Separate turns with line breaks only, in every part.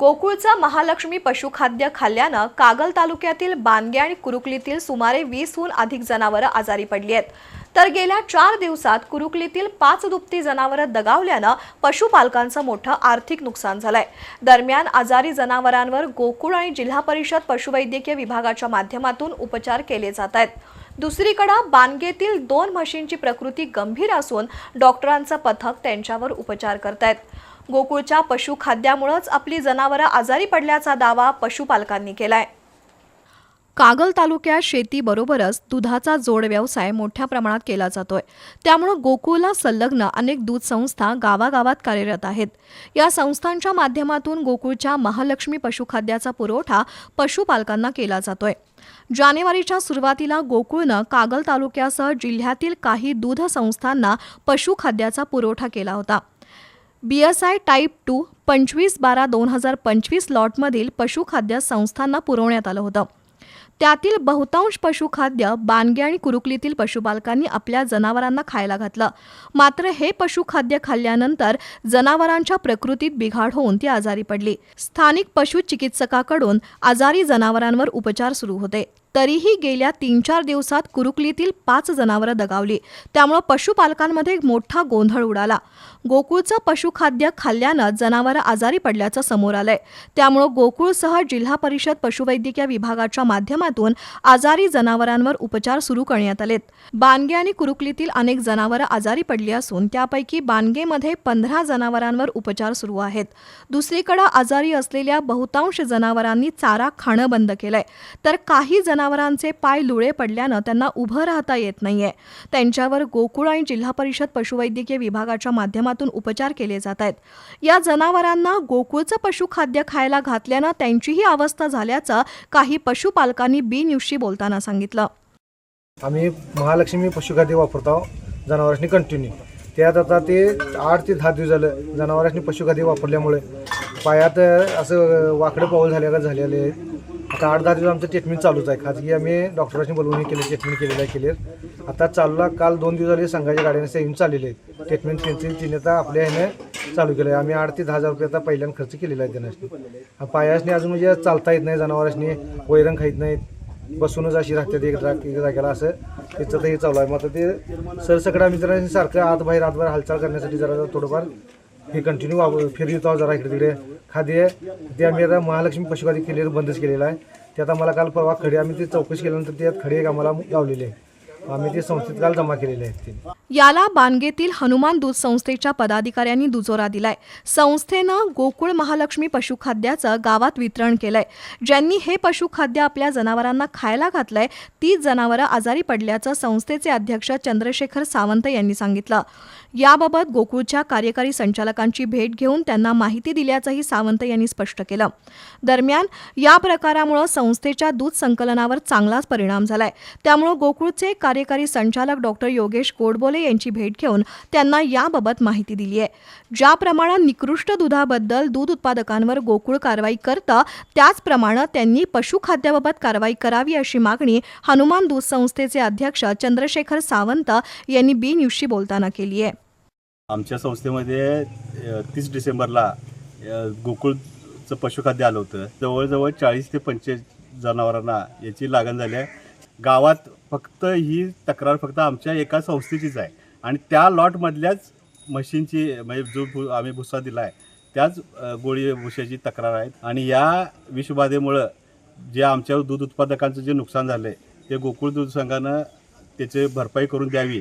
गोकुळचा महालक्ष्मी पशुखाद्य खाल्ल्यानं कागल तालुक्यातील बानगे आणि कुरुकलीतील सुमारे वीसहून अधिक जनावरं आजारी पडली आहेत. तर गेल्या चार दिवसात कुरुकलीतील पाच दुपती जनावरं दगावल्यानं पशुपालकांचं मोठं आर्थिक नुकसान झालंय. दरम्यान आजारी जनावरांवर गोकुळ आणि जिल्हा परिषद पशुवैद्यकीय विभागाच्या माध्यमातून उपचार केले जात आहेत. दुसरीकडे बानगेतील दोन म्हशींची प्रकृती गंभीर असून डॉक्टरांचं पथक त्यांच्यावर उपचार करत आहेत गोकुळच्या पशुखाद्यामुळंच आपली जनावरं आजारी पडल्याचा दावा पशुपालकांनी केलाय. कागल तालुक्यात शेतीबरोबरच दुधाचा जोड व्यवसाय मोठ्या प्रमाणात केला जातोय. त्यामुळं गोकुळला संलग्न अनेक दूध संस्था गावागावात कार्यरत आहेत. या संस्थांच्या माध्यमातून गोकुळच्या महालक्ष्मी पशुखाद्याचा पुरवठा पशुपालकांना केला जातोय. जानेवारीच्या सुरुवातीला गोकुळनं कागल तालुक्यासह जिल्ह्यातील काही दूध संस्थांना पशुखाद्याचा पुरवठा केला होता. B S I type two पंचवीस बारा दोन हजार पंचवीस लॉटमधील पशुखाद्य संस्थांना पुरवण्यात आलं होतं. त्यातील बहुतांश पशुखाद्य बानगे आणि कुरुकलीतील पशुपालकांनी आपल्या जनावरांना खायला घातलं. मात्र हे पशुखाद्य खाल्ल्यानंतर जनावरांच्या प्रकृतीत बिघाड होऊन ती आजारी पडली. स्थानिक पशुचिकित्सकाकडून आजारी जनावरांवर उपचार सुरू होते. तरीही गेल्या तीन चार दिवसात कुरुकलीतील पाच जनावरं दगावली. त्यामुळं पशुपालकांमध्ये मोठा गोंधळ उडाला. गोकुळचं पशुखाद्य खाल्ल्यानं जनावरं आजारी पडल्याचं समोर आलंय. त्यामुळं गोकुळसह जिल्हा परिषद पशुवैद्यकीय विभागाच्या माध्यमातून आजारी जनावरांवर उपचार सुरू करण्यात आलेत. बानगे आणि कुरुकलीतील अनेक जनावरं आजारी पडली असून त्यापैकी बानगेमध्ये पंधरा जनावरांवर उपचार सुरू आहेत. दुसरीकडे आजारी असलेल्या बहुतांश जनावरांनी चारा खाणं बंद केलंय. तर काही जनावरांचे पाय लुळे पडल्यानं त्यांना उभं राहता येत नाहीये. त्यांच्यावर गोकुळ आणि जिल्हा परिषद पशुवैद्यकीय विभागाच्या माध्यमातून उपचार केले जात आहेत. या जनावरांना गोकुळचं पशुखाद्य खायला घातल्यानं त्यांचीही अवस्था झाल्याचं काही पशुपालकांनी बी न्यूजशी बोलताना सांगितलं.
आम्ही महालक्ष्मी पशुखाद्य वापरतो. जनावरांनी कंटिन्यू त्यात आता ते आठ ते दहा दिवस झालं जनावरांनी पशुखाद्य वापरल्यामुळे. पायात असं वाकडं पाऊल झाल्या झालेले. आहेत आता आठ दहा दिवस आमचं ट्रीटमेंट चालूच आहे. खाजगी आम्ही डॉक्टरांनी बोलवून केले ट्रीटमेंट केलेलं आहे क्लिअर आता चालूला काल दोन दिवस झाले संघाच्या गाड्याने येऊन चाललेली आहे ट्रीटमेंट त्यांची तिने आता आपल्या ह्याने चालू केलं आहे आम्ही आठ ते दहा हजार रुपये आता पहिल्यांदा खर्च केलेला आहे त्यांना. पायासनी अजून म्हणजे चालता येत नाही जनावरांनी वैरण खाईत नाहीत. बसूनच अशी राहतात एक जाग एक जागेला असं. त्याचं तर हे चालू आहे. मग आता ते सरसकडे आम्ही जरा सारखं आत बाहेर आत हालचाल करण्यासाठी जरा जरा थोडंफार हे कंटिन्यू वापर फिरतो जरा इकडे तिकडे खाद्य ते आम्ही आता महालक्ष्मी पशुखाद्य केलेलं बंदच केलेलं आहे. ते आता मला काल परवा खडे आम्ही ते चौकशी केल्यानंतर त्यात खडे एक आम्हाला गावलेले आहे. आम्ही ते संस्थेत काल जमा केलेले आहेत
याला बानगेतील हनुमान दूध संस्थेच्या पदाधिकाऱ्यांनी दुजोरा दिलाय. संस्थेनं गोकुळ महालक्ष्मी पशुखाद्याचं गावात वितरण केलंय. ज्यांनी हे पशुखाद्य आपल्या जनावरांना खायला घातलंय तीच जनावरं आजारी पडल्याचं संस्थेचे अध्यक्ष चंद्रशेखर सावंत यांनी सांगितलं. याबाबत गोकुळच्या कार्यकारी संचालकांची भेट घेऊन त्यांना माहिती दिल्याचंही सावंत यांनी स्पष्ट केलं. दरम्यान या प्रकारामुळे संस्थेच्या दूध संकलनावर चांगलाच परिणाम झालाय. त्यामुळे गोकुळचे कार्यकारी संचालक डॉक्टर योगेश कोडबोले यांची भेट घेऊन त्यांना याबाबत माहिती दिली आहे. ज्याप्रमाणे निकृष्ट दुधाबद्दल दूध उत्पादकांवर गोकुळ कारवाई करतं त्याचप्रमाणे त्यांनी पशुखाद्याबाबत कारवाई करावी अशी मागणी हनुमान दूध संस्थेचे अध्यक्ष चंद्रशेखर सावंत यांनी बी न्यूजशी बोलताना केली आहे.
आमच्या संस्थेमध्ये तीस डिसेंबरला गोकुळचं पशुखाद्य आलं होतं. जवळजवळ चाळीस ते पंचेचाळीस जनावरांना याची लागण झाली आहे. गावात फक्त ही तक्रार फक्त आमच्या एका संस्थेचीच आहे. आणि त्या लॉटमधल्याच म्हशींची म्हणजे जो भु आम्ही भुसा दिला आहे त्याच गोळी भुशाची तक्रार आहेत. आणि या विषबाधेमुळं जे आमच्या दूध उत्पादकांचं जे नुकसान झालं आहे ते गोकुळ दूध संघानं त्याचे भरपाई करून द्यावी.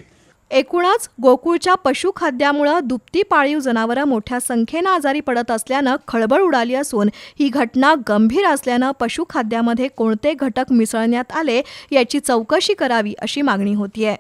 एकूणच गोकुळच्या पशुखाद्यामुळं दुपती पाळीव जनावरं मोठ्या संख्येनं आजारी पडत असल्यानं खळबळ उडाली असून ही घटना गंभीर असल्यानं पशुखाद्यामध्ये कोणते घटक मिसळण्यात आले याची चौकशी करावी अशी मागणी होतीये.